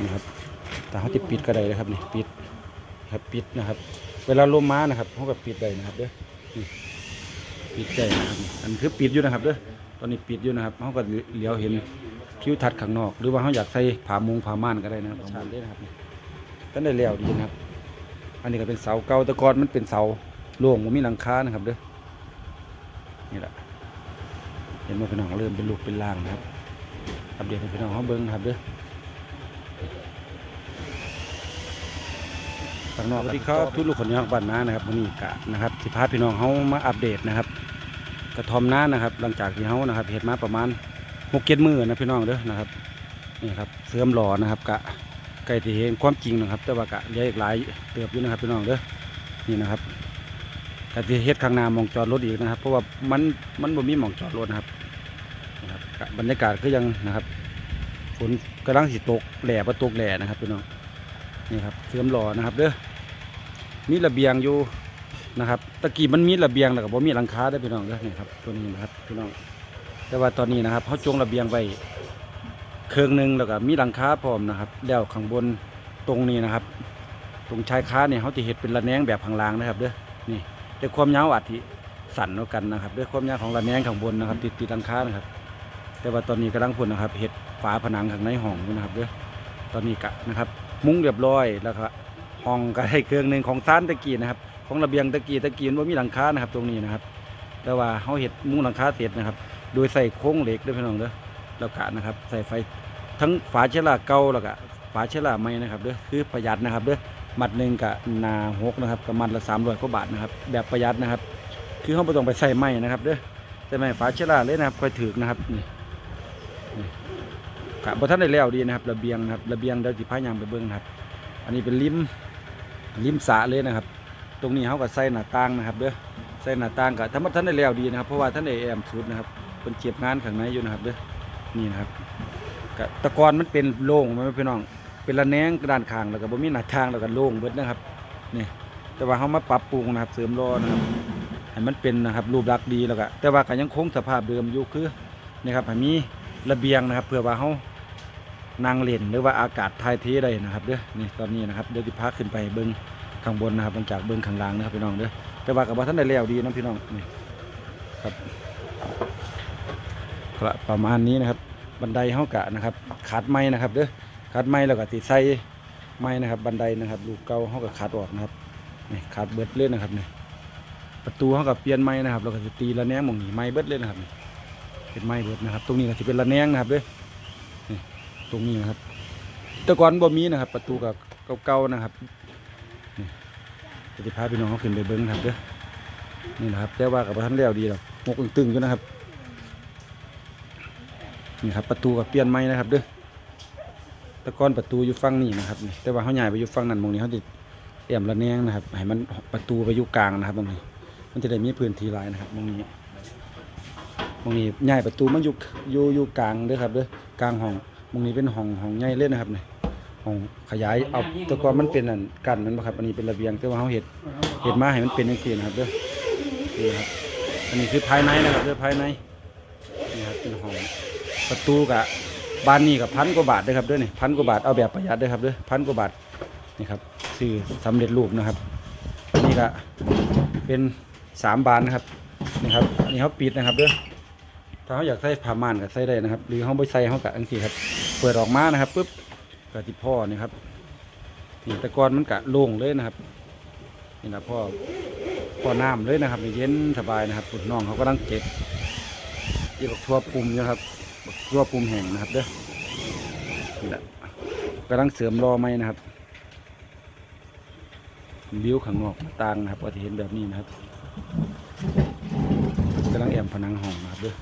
นี่ครับแต่เขาจะปิดก็ได้นะครับนี่ปิดครับปิดนะครับ เวลาลมมานะครับเขาก็ปิดได้นะครับเด้อปิดได้นะครับอันคือปิดอยู่นะครับเด้อตอนนี้ปิดอยู่นะครับเขาก็เหลียวเห็นทิวทัศน์ข้างนอก หรือว่าเขาอยากใส่ผ้ามุงผ้าม่านก็ได้นะครับผ้าม่านได้นะครับก็ได้แล้วดีนะครับ อันนี้ก็เป็นเสาเก่าแต่ก่อนมันเป็นเสาโล่งมันมีหลังคานะครับเด้อนี่แหละเห็นว่าพี่น้องเริ่มเป็นลูกเป็นล่างนะครับอัปเดตให้พี่น้องเขาเบิ้งนะครับเด้อ ข้างนอกสวัสดีครับทุกลูกคนยอกบ้านน้านะครับวันนี้กะนะครับสิพาพี่น้องเขามาอัปเดตนะครับ กระทอมน้านะครับ หลังจากที่เขานะครับเห็ดมาประมาณหกเจ็ดมือนะพี่น้องเด้อนะครับนี่ครับเสื่อมหล่อนะครับกะไก่ที่เห็นความจริงนะครับ แต่ว่ากะเหลืออีกหลายเติบอยู่นะครับพี่น้องเด้อนี่นะครับกะที่เฮ็ดข้างหน้ามองจอดรถอีกนะครับ เพราะว่ามันมันบ่มีมองจอดรถนะครับนะครับบรรยากาศก็ยังนะครับฝนกำลังสิตกแหล่ประตกแหล่นะครับพี่น้อง นี่ครับเสื่อมหล่อนะครับเด้อมีระเบียงอยู่นะครับตะกี้มันมีระเบียงแล้วก็บ่มีหลังคาได้พี่น้องเด้อนี่ครับตัวนี้นะครับพี่น้องแต่ว่าตอนนี้นะครับเขาจงระเบียงไว้เครื่องหนึ่งแล้วก็มีหลังคาพร้อมนะครับ แล้วข้างบนตรงนี้นะครับ ตรงชายคาเนี่ยเขาจะเห็ดเป็นระแนงแบบข้างล่างนะครับเด้อนี่แต่ความยาวอาจที่สั่นเท่ากันนะครับ ด้วยความยาวของระแนงข้างบนนะครับ ติดติดหลังคานะครับ แต่ว่าตอนนี้กำลังพุ่นนะครับเห็ดฝาผนังข้างในห้องนะครับเด้อตอนนี้กะนะครับ มุ้งเรียบร้อยแล้วก็ห้องก็ได้เครื่องหนึ่งของซ่านตะกี้นะครับของระเบียงตะกี้ตะกี้ว่ามีหลังคานะครับ ตรงนี้นะครับ แต่ว่าเขาเห็ดมุ้งหลังคาเสร็จนะครับ โดยใส่โครงเหล็กด้วยพี่น้องเด้อแล้วกะนะครับ ใส่ไฟทั้งฝาเชลาเก่าแล้วก็ฝาเชลาใหม่นะครับเด้อคือประหยัดนะครับเด้อมัดหนึ่งกับนาหกนะครับกับมัดละสามร้อยกว่าบาทนะครับ แบบประหยัดนะครับ คือเขาไม่ต้องไปใส่ไม้นะครับเด้อแต่ไม้ฝาเชลาเลยนะครับค่อยถือนะครับนี่ กะบท่านได้แล้วดีนะครับ ระเบียงนะครับระเบียงเดี๋ยวจิพายางไปเบิ้งนะครับ อันนี้เป็นริมริมสระเลยนะครับ ตรงนี้เขาก็ใส่หน้าต่างนะครับเด้อใส่หน้าต่างกะถ้ามันท่านได้แล้วดีนะครับ เพราะว่าท่านได้แอมสุดนะครับเป็นเก็บงานข้างในอยู่นะครับเด้อนี่นะครับตะกอนมันเป็นโล่งไหมพี่น้อง เป็นระแนงด้านข้างแล้วก็บ่มีหน้าทางแล้วก็โล่งเบิดนะครับนี่แต่ว่าเขามาปรับปรุงนะครับเสริมรอนะครับให้มันเป็นนะครับรูปลักษณ์ดีแล้วก็แต่ว่าก็ยังคงสภาพเดิมอยู่คือนี่ครับให้มีระเบียงนะครับ เพื่อว่าเขา นางเลนหรือว่าอากาศทายเทได้นะครับเด้อนี่ตอนนี้นะครับเดี๋ยวจะพาขึ้นไปเบิ้งข้างบนนะครับหลังจากเบิ้งข้างล่างนะครับพี่น้องเด้อแต่ว่ากับว่าท่านได้แล้วดีนะพี่น้องนี่ครับก็ประมาณนี้นะครับ บันไดเฮากะนะครับขาดไม้นะครับเด้อขาดไม้แล้วก็ติดใส่ไม้นะครับ บันไดนะครับลูกเก่าเฮาก็ขาดออกนะครับนี่ขาดเบิดเลยนะครับนี่ประตูเฮาก็เปลี่ยนไม้นะครับแล้วก็สิตีระแนงหม่องนี้ไม้เบิดเลยนะครับเป็นไม้เบิดนะครับ ตรงนี้ก็สิเป็นระแนงนะครับเด้อ ตรงนี้นะครับ แต่ก่อนบ่มีนะครับ ประตูก็เก่าๆนะครับจะพาพี่น้องเขาขึ้นไปเบิ่งครับเด้อนี่นะครับแต่ว่ากับบ่ทันแล้วดีหรอกงกตึงๆอยู่นะครับนี่ครับประตูกับเปลี่ยนไม้นะครับเด้อตะกอนประตูอยู่ฝั่งนี้นะครับแต่ว่าเขาใหญ่ไปอยู่ฝั่งนั้นมองนี้เขาจะเอี่ยมระแนงนะครับให้มันประตูไปอยู่กลางนะครับตรงนี้มันจะได้มีพื้นที่หลายนะครับมองนี้มองนี้ใหญ่ประตูมันอยู่อยู่อยู่กลางเด้อครับเด้อกลางห้อง มองนี้เป็นห้องห้องใหญ่เล่นนะครับนี่ห้องขยายเอาแตะกอนมันเป็นอันกันนั่นบ่ครับ อันนี้เป็นระเบียงแต่ว่าเขาเห็ดเห็ดมาให้มันเป็นอย่างนี้นะครับเด้อนี่ครับ อันนี้คือภายในนะครับเด้อภายในนี่ครับเป็นห้องประตูกับบานนี้กับพันกว่าบาทเด้อครับเด้วยนี่พันกว่าบาทเอาแบบประหยัดเด้อครับเด้อพันกว่าบาทนี่ครับซื้อสำเร็จรูปนะครับอันนี้ก็เป็นสามบานนะครับนี่ครับอันนี้เขาปิดนะครับเด้อถ้าเขาอยากใส่ผ้าม่านก็ใส่ได้นะครับ หรือเขาไม่ใส่เขาก็อันที่ครับ เปิดออกมานะครับปุ๊บก็ที่พ่อนี่ครับนี่ตะกอนมันกะโล่งเลยนะครับนี่นะพ่อพ่อน้ำเลยนะครับเย็นสบายนะครับปุ่น้องเขาก็ตั้งเก็บเก็บทั่วปุ่มอยู่ครับรั่วปุ่มแห่งนะครับเด้อนี่แหละกำลังเสริมรอไหมนะครับวิวข้างนอกต่างนะครับก็จะเห็นแบบนี้นะครับกำลังแอมผนังห้องนะครับเด้อ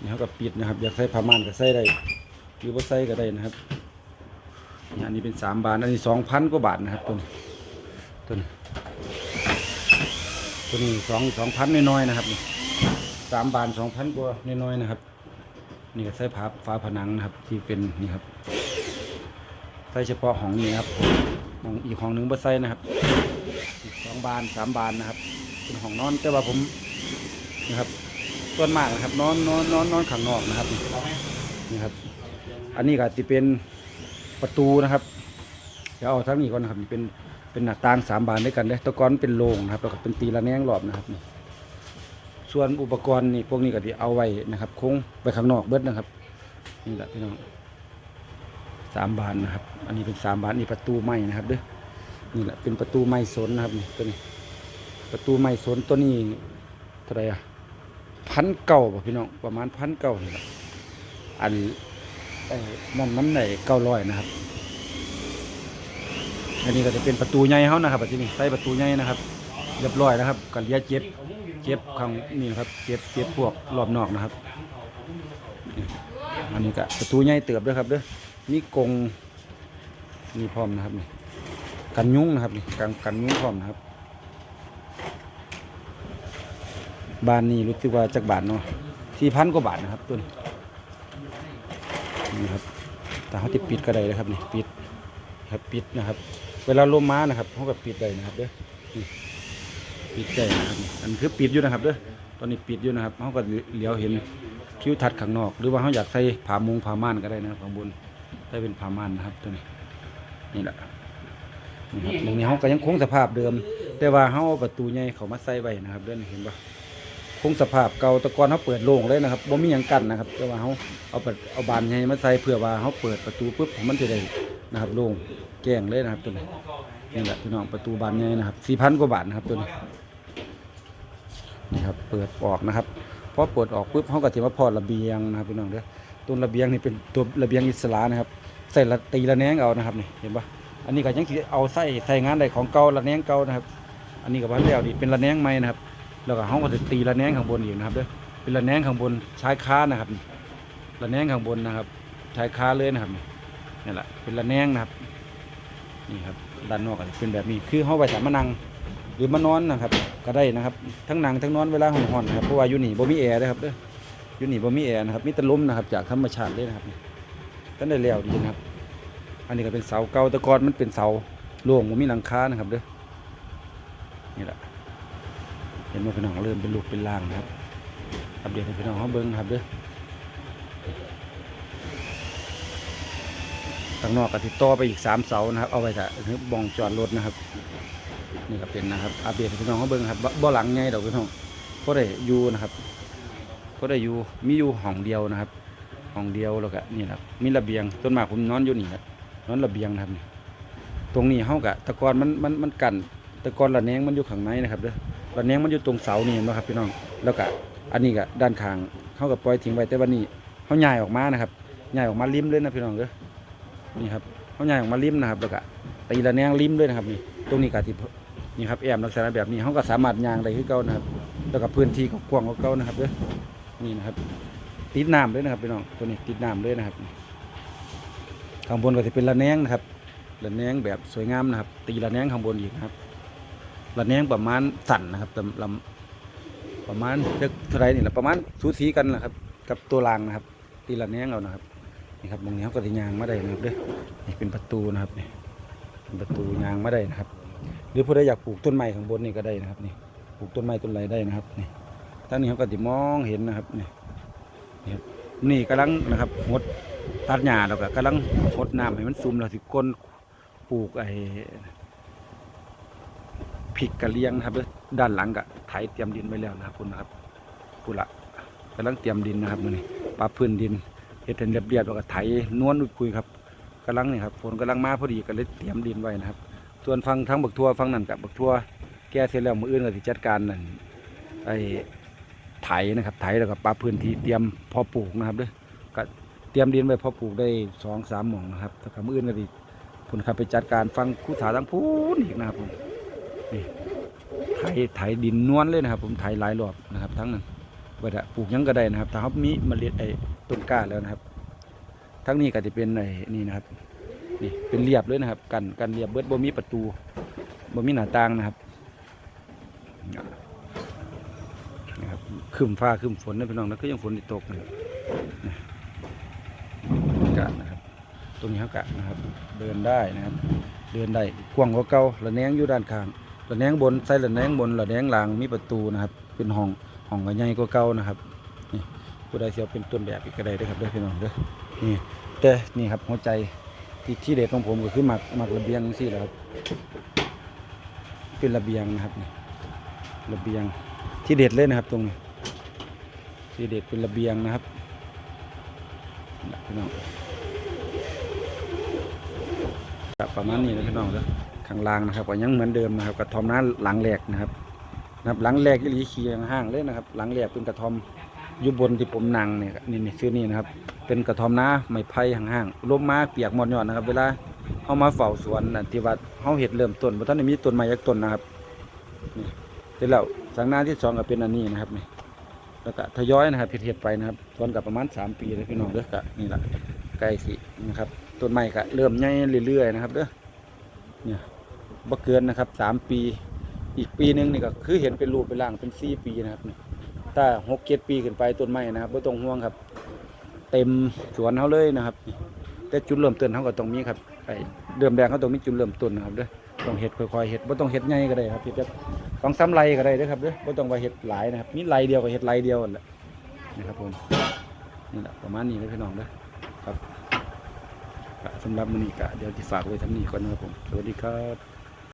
นี่เขาก็ปิดนะครับอยากใส่ผ้าม่านก็ใส่ได้ หรือว่าใส่ก็ได้นะครับอันนี้เป็นสามบาท อันนี้สองพันกว่าบาทนะครับตัวนี้ตัวนี้ตัวนี้สองสองพันน้อยๆนะครับสามบาทสองพันกว่าน้อยๆนะครับ นี่ก็ใส่ผ้าฟ้าผนังนะครับ ที่เป็นนี่ครับใส่เฉพาะห้องนี้ครับห้องอีกห้องหนึ่งบ่ใส่นะครับสองบานสามบานนะครับ เป็นห้องนอนแต่ว่าผมนะครับส่วนมากนะครับ นอนนอนนอนนอนข้างนอกนะครับนี่ครับ อันนี้ก็จะเป็นประตูนะครับเดี๋ยวเอาทั้งนี้ก่อนนะครับนี่เป็นเป็นหน้าต่างสามบานด้วยกันเด้อแตะกอนเป็นโรงนะครับแล้วก็เป็นตีละแนงรอบนะครับนี่ส่วนอุปกรณ์นี่พวกนี้ก็ที่เอาไว้นะครับคงไปข้างนอกเบิดนะครับ นี่แหละพี่น้องสามบานนะครับ อันนี้เป็นสามบานนี่ประตูไม้นะครับเด้อนี่แหละเป็นประตูไม้สนนะครับนี่ตัวนี้ ประตูไม้สนตัวนี้เท่าไหรอะพันเก่าป่ะพี่น้องประมาณพันเก่านี่แหละอัน นั่นมันไหนเก้าร้อยนะครับ อันนี้ก็จะเป็นประตูใหญ่เขานะครับที่นี่ใส่ประตูใหญ่นะครับ เรียบร้อยนะครับกันเลียเจ็บเจ็บข้างนี่นะครับเจ็บเจ็บพวกรอบนอกนะครับ อันนี้ก็ประตูใหญ่เติบด้วยครับเด้อนี่กรงนี่พร้อมนะครับนี่กันยุงนะครับนี่กันกันยุงพร้อมนะครับบ้านนี้รู้สึกว่าจากบาทเนาะสี่พันกว่าบาทนะครับตัวนี้ นี่ครับแต่เขาติดปิดก็ได้นะครับนี่ปิดครับปิดนะครับ เวลาลมมานะครับเขาก็ปิดได้นะครับเด้อปิดได้นะครับอันคือปิดอยู่นะครับเด้อตอนนี้ปิดอยู่นะครับเขาก็เหลียวเห็นทิวทัศน์ข้างนอก หรือว่าเขาอยากใส่ผ้ามุงผ้าม่านก็ได้นะครับข้างบนได้เป็นผ้าม่านนะครับตัวนี้นี่แหละนี่ครับตรงนี้เขาก็ยังคงสภาพเดิม แต่ว่าเขาประตูใหญ่เขามาใส่ไว้นะครับเด้อนี่เห็นปะ คงสภาพเก่าตะกอนเขาเปิดโล่งเลยนะครับบ่มีหยังกั้นนะครับแต่ว่าเขาเอาเปิดเอาบานใหญ่มาใส่เพื่อว่าเขาเปิดประตูปุ๊บมันจะได้นะครับโล่งแจ้งเลยนะครับตัวนี้นี่แหละพี่น้องประตูบานใหญ่นะครับสี่พันกว่าบาทนะครับตัวนี้นี่ครับเปิดออกนะครับพอเปิดออกปุ๊บเขาก็จะมาพอระเบียงนะครับพี่น้องเด้อตัวระเบียงนี่เป็นตัวระเบียงอิสระนะครับใส่ละตีละแนงเอานะครับนี่เห็นปะอันนี้ก็ยังเอาใส่ใส่งานได้ของเก่าละแนงเก่านะครับ อันนี้ก็บ้านแล้วนี่เป็นละแนงใหม่นะครับ แล้วก็ห้องก็จะตีระแนงข้างบนอีกนะครับเด้อเป็นระแนงข้างบนชายคานะครับระแนงข้างบนนะครับชายคาเลยนะครับนี่แหละเป็นระแนงนะครับนี่ครับด้านนอกก็เป็นแบบนี้คือห้องไปสามานั่งหรือมานอนนะครับ ก็ได้นะครับ ทั้งนั่งทั้งนอนเวลาห้อนๆนะครับเพราะว่าอยู่นี่บ่มีแอร์นะครับเด้ออยู่นี่บ่มีแอร์นะครับมีแต่ลมนะครับ จากธรรมชาติเลยนะครับก็ได้แล้วดีนะครับ อันนี้ก็เป็นเสาเก่าแต่ก่อนมันเป็นเสาโล่งบ่มีหลังคานะครับเด้อนี่แหละ ห็นว่าพี่น้องเริ่มเป็นลูกเป็นล่างนะครับอัปเดตให้พี่น้องเขาเบิ้งครับเด้อข้างนอกก็ติดต่อไปอีกสามเสานะครับ เอาไว้ถ้าบ้องจอดรถนะครับ นี่ก็เป็นนะครับ อัปเดตให้พี่น้องเขาเบิ้งครับบ่หลังไงดอกพี่น้องก็ได้อยู่นะครับก็ได้อยู่มีอยู่ห้องเดียวนะครับห้องเดียวแล้วก็นี่นะครับมีระเบียงต้นมากผมนอนอยู่นี่ครับนอนระเบียงนะครับตรงนี้เฮากะตะกอนมันมันมันกันตะกอนระแนงมันอยู่ข้างในนะครับเด้อ ระแนงมันอยู่ตรงเสานี่เห็นไหมครับพี่น้อง แล้วก็อันนี้ก็ด้านข้างเขากับปล่อยทิ้งไว้แต่วันนี้เขาย้ายออกมานะครับย้ายออกมาริมเลยนะพี่น้องเด้อนี่ครับเขาย้ายออกมาริมนะครับแล้วก็ตีระแนงริมเลยนะครับนี่ตรงนี้ก็ที่นี่ครับแอมลักษณะแบบนี้เขาก็สามารถย่างได้คือเก่านะครับ แล้วก็พื้นที่ก็กว้างกว่าเก่านะครับเด้อนี่นะครับติดน้ำเลยนะครับพี่น้องตัวนี้ติดน้ำเลยนะครับข้างบนก็จะเป็นระแนงนะครับระแนงแบบสวยงามนะครับ ตีระแนงข้างบนอีกนะครับ ระแนงประมาณสั่นนะครับลำประมาณจะเท่าไรนี่แหละประมาณสูสีกันนะครับ กับตัวรางนะครับตีระแนงเรานะครับนี่ครับตรงนี้เขาก็จะยางมาได้นะครับเด้อนี่เป็นประตูนะครับนี่เป็นประตูยางมาได้นะครับ หรือผู้ใดอยากปลูกต้นไม้ข้างบนนี่ก็ได้นะครับนี่ปลูกต้นไม้ต้นไรได้นะครับนี่ทั้งนี้เขาก็จะมองเห็นนะครับนี่นี่ครับนี่กำลังนะครับหดตัดหญ้าแล้วก็กำลังหดน้ำให้มันซุ่มเราสิก้นปลูกไอ้ พริกกะเลียงนะครับด้านหลังกะไถเตรียมดินไว้แล้วนะครับคุณนะครับกุละกำลังเตรียมดินนะครับมือนี้ปรับพื้นดินเฮ็ดให้เรียบๆแล้วก็ไถนวลอุดคุยครับกำลังนี่ครับฝนกำลังมาพอดีก็เลยเตรียมดินไว้นะครับ ส่วนฟังทั้งบักทัวฟังนั่นกับบักทัวแก้เสร็จแล้วมืออื่นก็สิจัดการนั่นไอ้ไถนะครับไถแล้วก็ปรับพื้นที่เตรียมพอปลูกนะครับเด้อก็เตรียมดินไว้พอปลูกได้สองสามหม่องนะครับแต่กับมืออื่นก็สิคุณครับไปจัดการฟังคู่สาทั้งพูนอีกนะครับผม ไถไถดินนวลเลยนะครับ ผมไถหลายรอบนะครับ ทั้งนั้นว่าจะปลูกยังก็ได้นะครับถ้าเขามีเมล็ดไอ้ต้นกล้าแล้วนะครับ ทั้งนี้ก็จะเป็นไอ้นี่นะครับนี่เป็นเรียบเลยนะครับ กันกันเรียบเบิดบ่มีประตูบ่มีหน้าต่างนะครับนะครับครึมฟ้าครึมฝนนะพี่น้องนะก็ยังฝนตกนะครับนี่กาศนะครับ ตรงนี้เขากะนะครับ เดินได้นะครับ เดินได้กว้างกว่าเก่าระแนงอยู่ด้านข้าง ระแนงบนใส่ระแนงบนระแนงล่างมีประตูนะครับ เป็นห้องห้องก็ใหญ่กว่าเก่านะครับนี่ผู้ใดเสียวเป็นต้นแบบอีกก็ได้ด้วยครับด้วยพี่น้องด้อนี่แต่นี่ครับหัวใจที่ที่เด็ดของผมก็คือหมักหมักระเบียงสิแหละครับ เป็นระเบียงนะครับระเบียงที่เด็ดเลยนะครับ ตรงนี้ที่เด็ดเป็นระเบียงนะครับพี่น้องประมาณนี้นะพี่น้องเด้อ ข้างล่างนะครับก็ยังเหมือนเดิมนะครับกระทอมน้าหลังแหลกนะครับนะครับ หลังแหลกที่ลีเคียงห้างเลยนะครับ หลังแหลกเป็นกระทอมอยู่บนที่ผมนั่งเนี่ยนี่นี่ชื่อนี่นะครับ เป็นกระทอมน้าไม้ไผ่ห่างๆลมมาเปียกหมดยอดนะครับ เวลาเอามาเฝ้าสวนน่ะที่ว่าเฮาเห็ดเริ่มต้นบ่ทันได้มีต้นไม้ยักต้นนะครับนี่เสร็จแล้วสังนาที่สองก็เป็นอันนี้นะครับนี่แล้วก็ทยอยนะครับเฮ็ดไปนะครับสวนกับประมาณ 3 ปีเลยพี่น้องเด้อก็นี่แหละใกล้สินะครับต้นไม้ก็เริ่มใหญ่เรื่อยๆนะครับเด้อเนี่ย บ่เกินนะครับ3ปี อีกปีหนึงนี่ก็คือเห็นเป็นรูปเป็นร่างเป็น4ปีนะครับนี่ถ้า6 7ปีขึ้นไปต้นไม้นะครับบ่ต้องห่วงครับ เต็มสวนเขาเลยนะครับ แต่จุดเริ่มต้นเขาก็ต้องมีครับไอ้เดิมแดงเขาต้องมีจุดเริ่มต้นนะครับเด้อต้องเห็ดค่อยๆเห็ดบ่ต้องเห็ดใหญ่ก็ได้ครับเห็ดแบบสองสามไรก็ได้เด้อครับเด้อบ่ต้องไปเห็ดหลายนะครับมีไรเดียวก็เห็ดไรเดียวนั่นแหละนะครับผมนี่แหละประมาณนี้เลยพี่น้องเด้อครับสำหรับมือนี้ก็เดี๋ยวสิฝากไว้ทำนี้ก่อนนะครับผมสวัสดีครับ